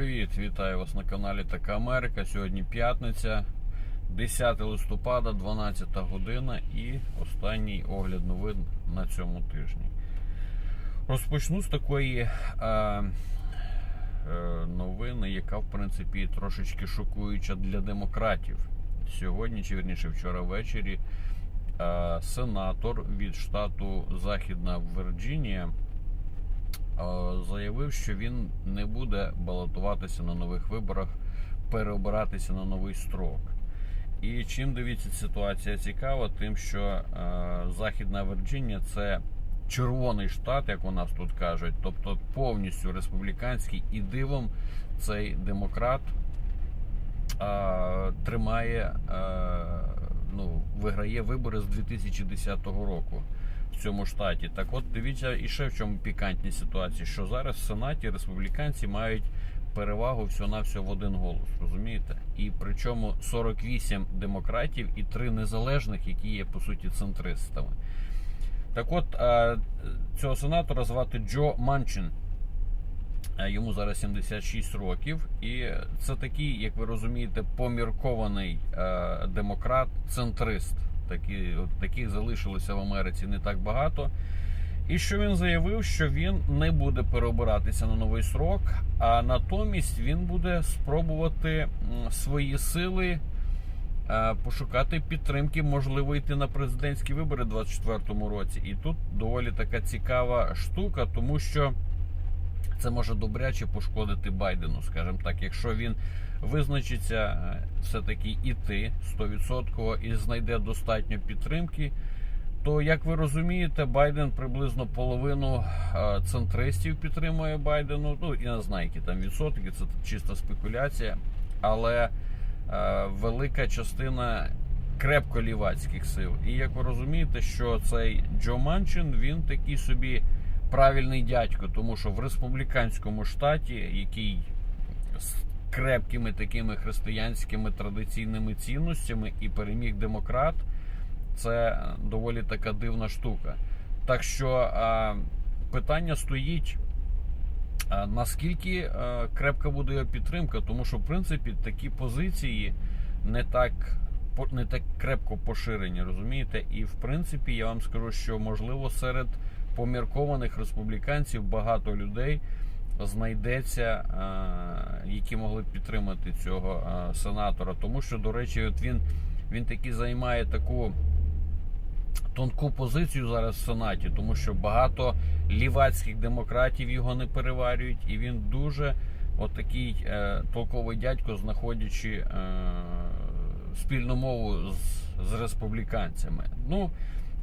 привіт! Вітаю вас на каналі Така Америка. Сьогодні п'ятниця, 10 листопада, 12 година і останній огляд новин на цьому тижні. Розпочну з такої е, е, новини, яка в принципі трошечки шокуюча для демократів. Сьогодні, чи вірніше вчора ввечері, е, сенатор від штату Західна Вірджинія заявив, що він не буде балотуватися на нових виборах, переобиратися на новий строк. І чим дивіться ситуація цікава, тим, що е, Західна Вірджинія це червоний штат, як у нас тут кажуть, тобто повністю республіканський, і дивом цей демократ е, тримає, е, ну, виграє вибори з 2010 року в цьому штаті. Так от дивіться, і ще в чому пікантні ситуації, що зараз в Сенаті республіканці мають перевагу всього-навсього в один голос, розумієте? І причому 48 демократів і 3 незалежних, які є по суті центристами. Так от цього сенатора звати Джо Манчин. Йому зараз 76 років, і це такий, як ви розумієте, поміркований е, демократ, центрист. Такі, от, таких залишилося в Америці не так багато. І що він заявив, що він не буде переобиратися на новий срок, а натомість він буде спробувати свої сили е, пошукати підтримки, можливо, йти на президентські вибори у 2024 році. І тут доволі така цікава штука, тому що це може добряче пошкодити Байдену, скажімо так, якщо він визначиться е, все-таки іти 100% і знайде достатньо підтримки. То, як ви розумієте, Байден приблизно половину е, центристів підтримує Байдену. Ну, я не знаю, які там відсотки, це чиста спекуляція. Але е, велика частина крепко лівацьких сил. І як ви розумієте, що цей Джо Манчин він такий собі правильний дядько, тому що в республіканському штаті, який з крепкими такими християнськими традиційними цінностями і переміг демократ, це доволі така дивна штука. Так що питання стоїть. Наскільки а, крепка буде його підтримка, тому що в принципі такі позиції не так не так крепко поширені, розумієте? І в принципі я вам скажу, що можливо серед поміркованих республіканців багато людей знайдеться, які могли б підтримати цього сенатора. Тому що, до речі, от він, він таки займає таку тонку позицію зараз в Сенаті, тому що багато лівацьких демократів його не переварюють, і він дуже от такий е, толковий дядько, знаходячи е, спільну мову з, з республіканцями. Ну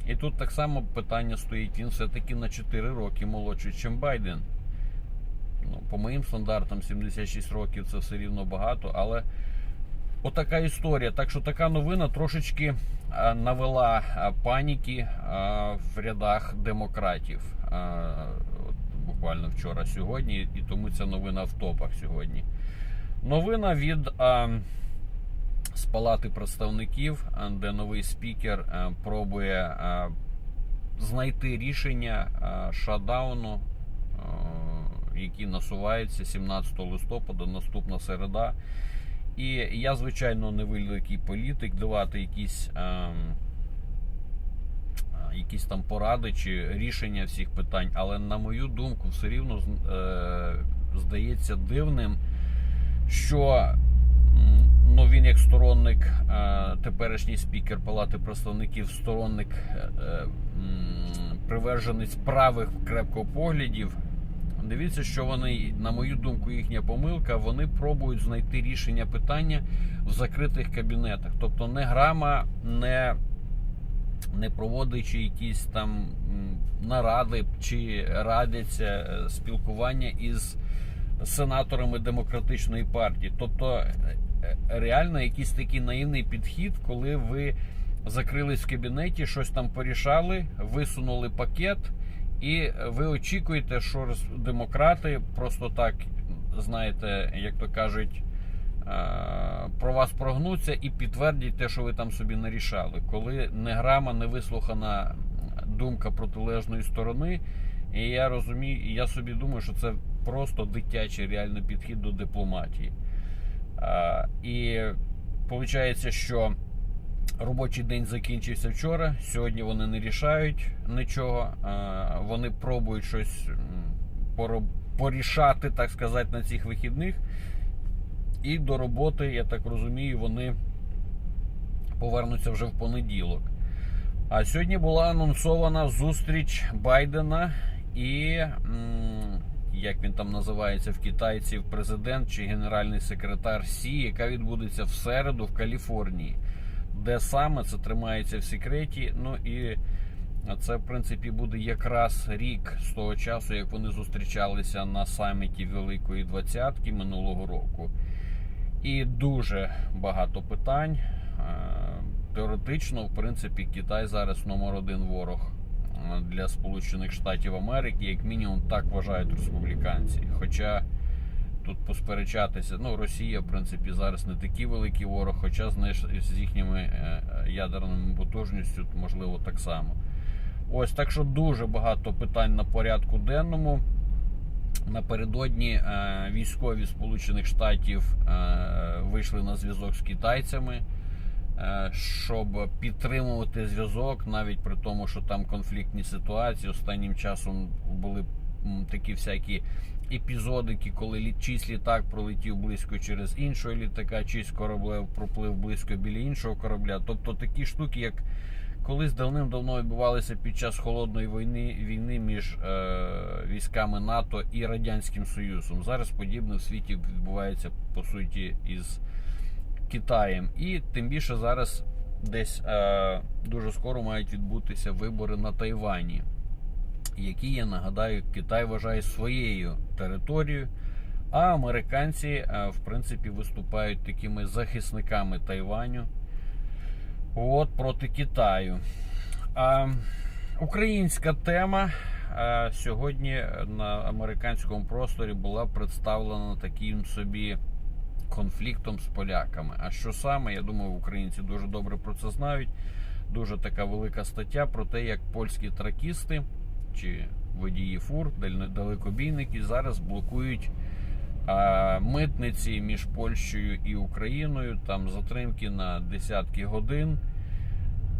і тут так само питання стоїть. Він все-таки на 4 роки молодший, ніж Байден. Ну, по моїм стандартам 76 років це все рівно багато, але отака історія. Так що така новина трошечки навела паніки в рядах демократів. Буквально вчора сьогодні, і тому ця новина в топах сьогодні. Новина від з Палати представників, е, де новий спікер е, пробує е, знайти рішення шатдауну, е, який насувається 17 листопада, наступна середа. І я, звичайно, не великий політик давати якісь, якісь там поради чи рішення всіх питань, але на мою думку, все рівно здається дивним, що ну, він як сторонник, е, теперішній спікер Палати представників, сторонник е, е, приверженець правих крепкопоглядів. Дивіться, що вони, на мою думку, їхня помилка. Вони пробують знайти рішення питання в закритих кабінетах. Тобто не грама, не, не проводячи якісь там наради чи радяться спілкування із сенаторами демократичної партії. Тобто реально якийсь такий наївний підхід, коли ви закрились в кабінеті, щось там порішали, висунули пакет. І ви очікуєте, що демократи просто так, знаєте, як то кажуть, е, про вас прогнуться і підтвердять те, що ви там собі нарішали. Коли не грама, не вислухана думка протилежної сторони, І я розумію, я собі думаю, що це просто дитячий реальний підхід до дипломатії. А, і виходить, що робочий день закінчився вчора. Сьогодні вони не рішають нічого. Вони пробують щось порішати, так сказати, на цих вихідних. І до роботи, я так розумію, вони повернуться вже в понеділок. А сьогодні була анонсована зустріч Байдена і, як він там називається в китайців, президент чи генеральний секретар Сі, яка відбудеться в середу в Каліфорнії. Де саме це тримається в секреті. Ну і це, в принципі, буде якраз рік з того часу, як вони зустрічалися на саміті Великої Двадцятки минулого року. І дуже багато питань. Е, Теоретично, в принципі, Китай зараз номер один ворог для Сполучених Штатів Америки, як мінімум, так вважають республіканці. Хоча тут посперечатися, ну Росія, в принципі, зараз не такий великий ворог, хоча з їхніми е, ядерними потужністю, можливо, так само. Ось так що дуже багато питань на порядку денному. Напередодні е, військові Сполучених Штатів е, вийшли на зв'язок з китайцями, щоб підтримувати зв'язок, навіть при тому, що там конфліктні ситуації. Останнім часом були такі всякі епізодики, коли чийсь літак пролетів близько через іншого літака, чийсь кораблев проплив близько біля іншого корабля. Тобто такі штуки, як колись давним-давно відбувалися під час холодної війни війни між е, військами НАТО і Радянським Союзом. Зараз подібне в світі відбувається по суті із Китаєм. І тим більше зараз десь е, дуже скоро мають відбутися вибори на Тайвані, які я нагадаю, Китай вважає своєю територією. А американці, е, в принципі, виступають такими захисниками Тайваню. От проти Китаю. А, українська тема а, сьогодні на американському просторі була представлена таким собі конфліктом з поляками. А що саме, я думаю, українці дуже добре про це знають. Дуже така велика стаття про те, як польські тракісти чи водії фур, далекобійники зараз блокують митниці між Польщею і Україною. Там затримки на десятки годин.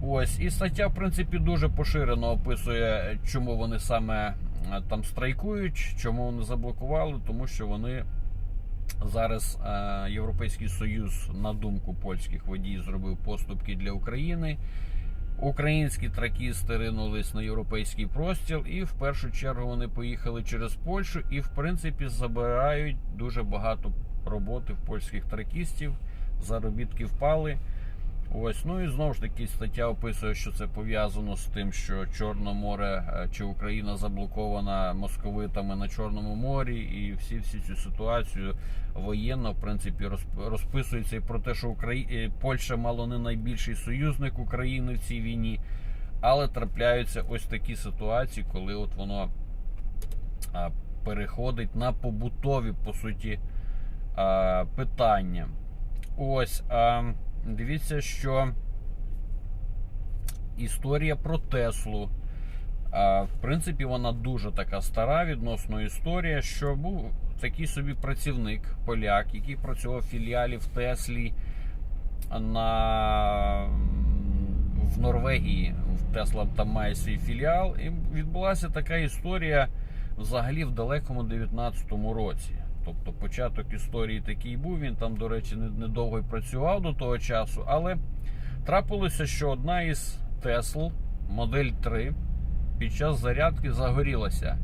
Ось, і стаття, в принципі, дуже поширено описує, чому вони саме там страйкують, чому вони заблокували, тому що вони зараз е, Європейський Союз, на думку польських водіїв, зробив поступки для України. Українські тракісти ринулись на європейський простір, і в першу чергу вони поїхали через Польщу і, в принципі, забирають дуже багато роботи в польських тракістів. Заробітки впали. Ось, ну і знову ж таки стаття описує, що це пов'язано з тим, що Чорне море е, чи Україна заблокована московитами на Чорному морі, і всі всі цю ситуацію воєнно, в принципі, розп- розписується і про те, що Украї... е, Польща мало не найбільший союзник України в цій війні, але трапляються ось такі ситуації, коли от воно переходить на побутові, по суті, питання. Ось. Дивіться, що історія про Теслу. В принципі, вона дуже така стара відносно історія, що був такий собі працівник, поляк, який працював в філіалі в Теслі на, в Норвегії. В Тесла там має свій філіал. І відбулася така історія взагалі в далекому 19-му році. Тобто початок історії такий був. Він там, до речі, недовго й працював до того часу, але трапилося, що одна із Тесл, модель 3, під час зарядки загорілася.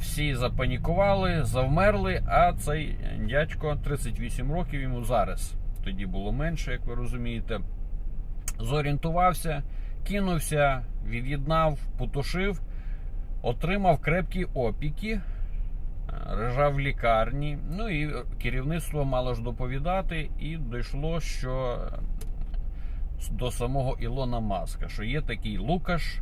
Всі запанікували, завмерли, а цей дядько 38 років йому зараз. Тоді було менше, як ви розумієте. Зорієнтувався, кинувся, від'єднав, потушив, отримав крепкі опіки лежав в лікарні. Ну і керівництво мало ж доповідати, і дійшло, що до самого Ілона Маска, що є такий Лукаш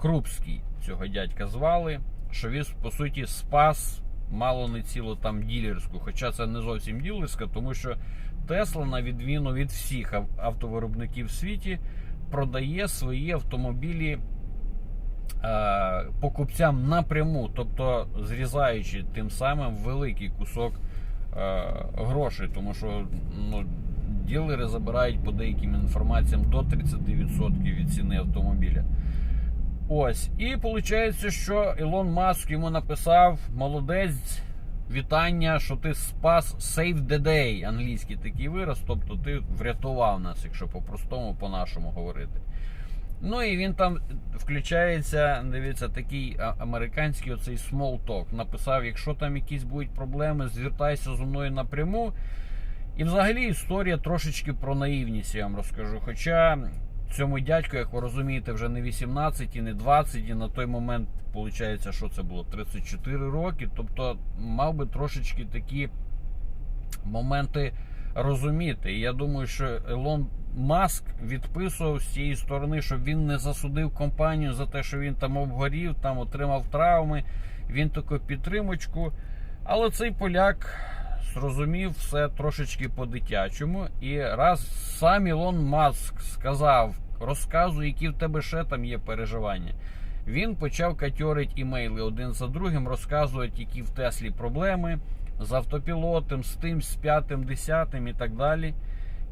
Крупський, цього дядька звали, що він, по суті, спас мало не цілу там ділерську. Хоча це не зовсім ділерська, тому що Тесла, на відміну від всіх автовиробників в світі, продає свої автомобілі покупцям напряму, тобто зрізаючи тим самим великий кусок е, грошей, тому що ну, ділери забирають по деяким інформаціям до 30% від ціни автомобіля. Ось, і виходить, що Ілон Маск йому написав: молодець, вітання, що ти спас save the day, англійський такий вираз, тобто ти врятував нас, якщо по-простому, по-нашому говорити. Ну і він там включається, дивіться, такий американський оцей small talk. Написав: якщо там якісь будуть проблеми, звертайся зі мною напряму. І взагалі історія трошечки про наївність, я вам розкажу. Хоча цьому дядьку, як ви розумієте, вже не 18 і не 20, і на той момент, виходить, що це було 34 роки. Тобто мав би трошечки такі моменти розуміти. І я думаю, що Елон Маск відписував з цієї сторони, щоб він не засудив компанію за те, що він там обгорів, там отримав травми, він таку підтримочку. Але цей поляк зрозумів все трошечки по-дитячому. І раз сам Ілон Маск сказав, розказуй, які в тебе ще там є переживання. Він почав катьорити імейли один за другим, розказувати, які в Теслі проблеми з автопілотом, з тим, з п'ятим, десятим і так далі.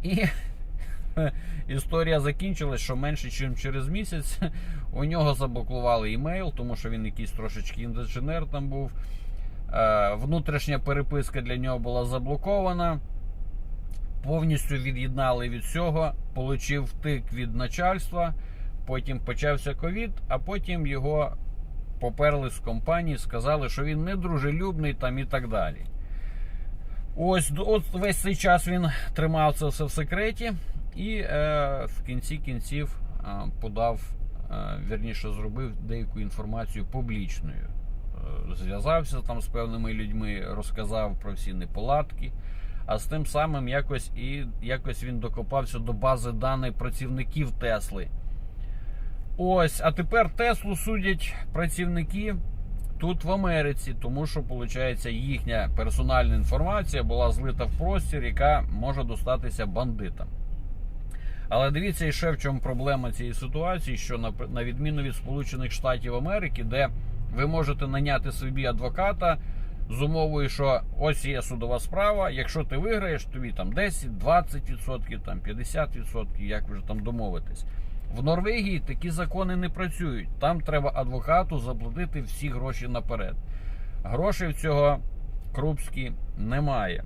І історія закінчилась, що менше, ніж через місяць у нього заблокували імейл, тому що він якийсь трошечки інженер там був. Е, Внутрішня переписка для нього була заблокована. Повністю від'єднали від всього, получив втик від начальства. Потім почався ковід, а потім його поперли з компанії, сказали, що він недружелюбний там і так далі. Ось от весь цей час він тримав це все в секреті і е, в кінці кінців е, подав, е, вірніше зробив деяку інформацію публічною. Е, зв'язався там з певними людьми, розказав про всі неполадки. А з тим самим якось і якось він докопався до бази даних працівників Тесли. Ось, а тепер Теслу судять працівники тут в Америці, тому що, виходить, їхня персональна інформація була злита в простір, яка може достатися бандитам. Але дивіться, ще в чому проблема цієї ситуації, що на, на відміну від Сполучених Штатів Америки, де ви можете наняти собі адвоката з умовою, що ось є судова справа. Якщо ти виграєш, тобі там 10, 20%, там 50%, як ви вже там домовитесь. В Норвегії такі закони не працюють. Там треба адвокату заплатити всі гроші наперед. Грошей в цього Крупський немає.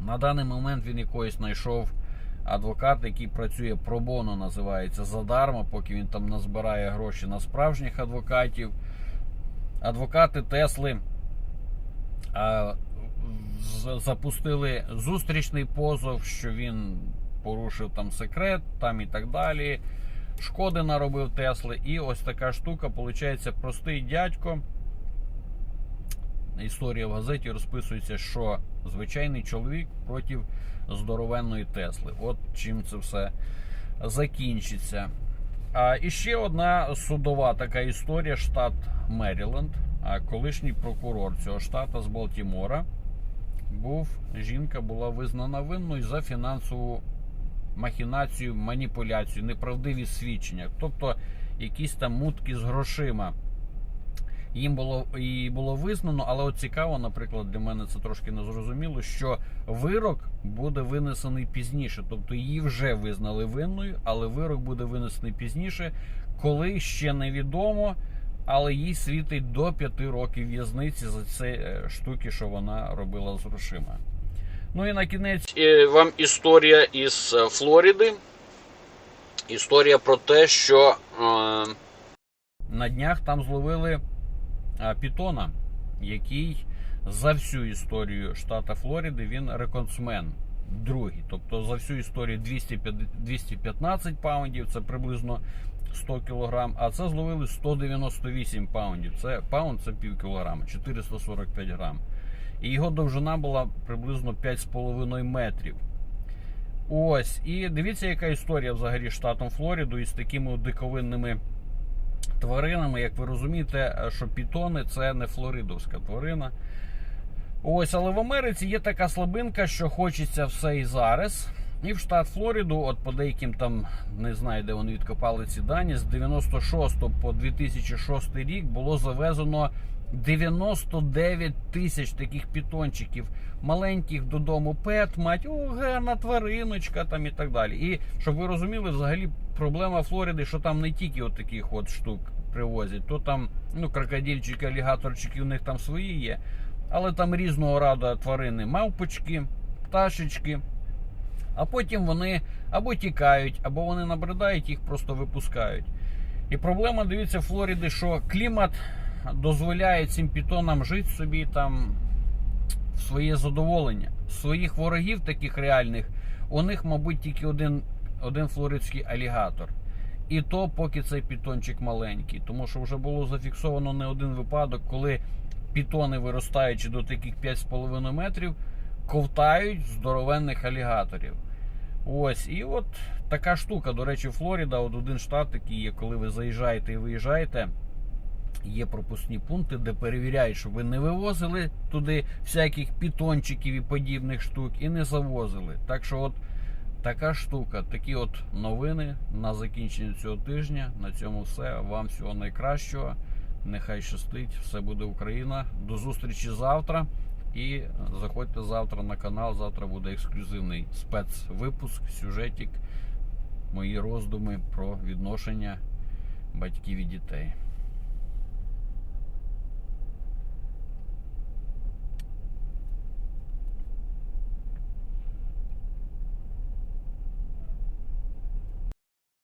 На даний момент він якось знайшов адвокат, який працює пробоно, називається задарма, поки він там назбирає гроші на справжніх адвокатів. Адвокати Тесли а, запустили зустрічний позов, що він порушив там секрет, там і так далі. Шкоди наробив Тесли. І ось така штука, виходить, простий дядько. Історія в газеті розписується, що звичайний чоловік проти здоровенної Тесли. От чим це все закінчиться. А і ще одна судова така історія: штат Меріленд. Колишній прокурор цього штата з Балтімора був жінка була визнана винною за фінансову махінацію, маніпуляцію, неправдиві свідчення, тобто якісь там мутки з грошима. Їм було і було визнано, але от цікаво, наприклад, для мене це трошки незрозуміло, що вирок буде винесений пізніше. Тобто її вже визнали винною, але вирок буде винесений пізніше, коли ще невідомо, але їй світить до 5 років в'язниці за ці е, штуки, що вона робила з грошима. Ну і на кінець вам історія із е, Флориди. Історія про те, що е, на днях там зловили е, пітона, який за всю історію штата Флориди він рекордсмен. Другий. Тобто за всю історію 215 паундів, це приблизно 100 кілограм, а це зловили 198 паундів. Це паунд це пів кілограма, 445 грам. І його довжина була приблизно 5,5 метрів. Ось, і дивіться, яка історія взагалі штатом Флориду із такими диковинними тваринами. Як ви розумієте, що пітони це не флоридовська тварина. Ось, але в Америці є така слабинка, що хочеться все і зараз. І в штат Флориду, от по деяким там не знаю, де вони відкопали ці дані, з 96 по 2006 рік було завезено 99 тисяч таких пітончиків, маленьких додому, пет, мать, о, гарна твариночка там і так далі. І щоб ви розуміли, взагалі проблема Флориди, що там не тільки от таких от штук привозять, то там ну, крокодильчики, алігаторчики, у них там свої є. Але там різного роду тварини, мавпочки, пташечки. А потім вони або тікають, або вони набридають, їх просто випускають. І проблема, дивіться, Флориди, що клімат дозволяє цим пітонам жити собі там в своє задоволення. Своїх ворогів таких реальних, у них, мабуть, тільки один, один флоридський алігатор. І то поки цей пітончик маленький. Тому що вже було зафіксовано не один випадок, коли пітони, виростаючи до таких 5,5 метрів, ковтають здоровенних алігаторів. Ось, і от така штука. До речі, Флоріда, от один штат такий є, коли ви заїжджаєте і виїжджаєте. Є пропускні пункти, де перевіряють, щоб ви не вивозили туди всяких пітончиків і подібних штук, і не завозили. Так що, от така штука, такі от новини на закінчення цього тижня. На цьому все. Вам всього найкращого. Нехай щастить, все буде Україна. До зустрічі завтра. І заходьте завтра на канал. Завтра буде ексклюзивний спецвипуск, сюжетик, мої роздуми про відношення батьків і дітей.